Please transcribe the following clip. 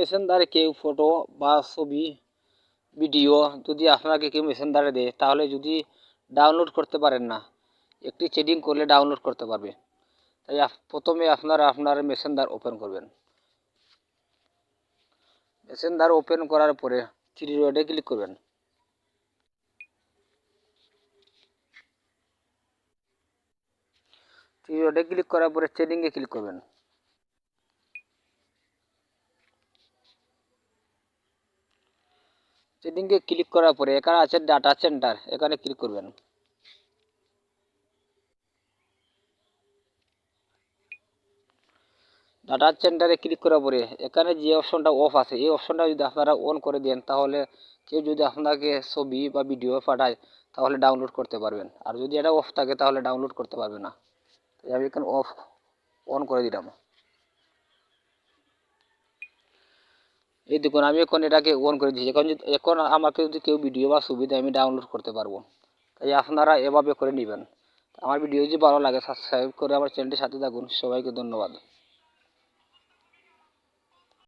মেসেঞ্জারে কেউ ফটো বা ছবি, ভিডিও যদি আপনাকে কেউ মেসেঞ্জারে দেয়, তাহলে যদি ডাউনলোড করতে পারেন না, একটি চেডিং করলে ডাউনলোড করতে পারবে। তাই প্রথমে আপনারা আপনার মেসেঞ্জার ওপেন করবেন। মেসেঞ্জার ওপেন করার পরে থ্রি রোডে ক্লিক করবেন। থ্রি রোডে ক্লিক করার পরে চেডিংয়ে ক্লিক করবেন। সেটিংয়ে ক্লিক করার পরে, এখানে আছে ডাটা সেন্টার এখানে ক্লিক করবেন। ডাটা সেন্টারে ক্লিক করার পরে, এখানে যে অপশনটা অফ আছে, এই অপশনটা যদি আপনারা অন করে দেন, তাহলে কেউ যদি আপনাকে ছবি বা ভিডিও পাঠায়, তাহলে ডাউনলোড করতে পারবেন। আর যদি এটা অফ থাকে, তাহলে ডাউনলোড করতে পারবে না। আমি এখানে অফ অন করে দিলাম। এই দেখুন, আমি এখন এটাকে অন করে দিয়েছি। এখন যদি এখন আমাকে যদি কেউ ভিডিও বা সুবিধা আমি ডাউনলোড করতে পারব, তাই আপনারা এভাবে করে নেবেন। আমার ভিডিও যদি ভালো লাগে সাবস্ক্রাইব করে আমার চ্যানেলটির সাথে থাকুন। সবাইকে ধন্যবাদ।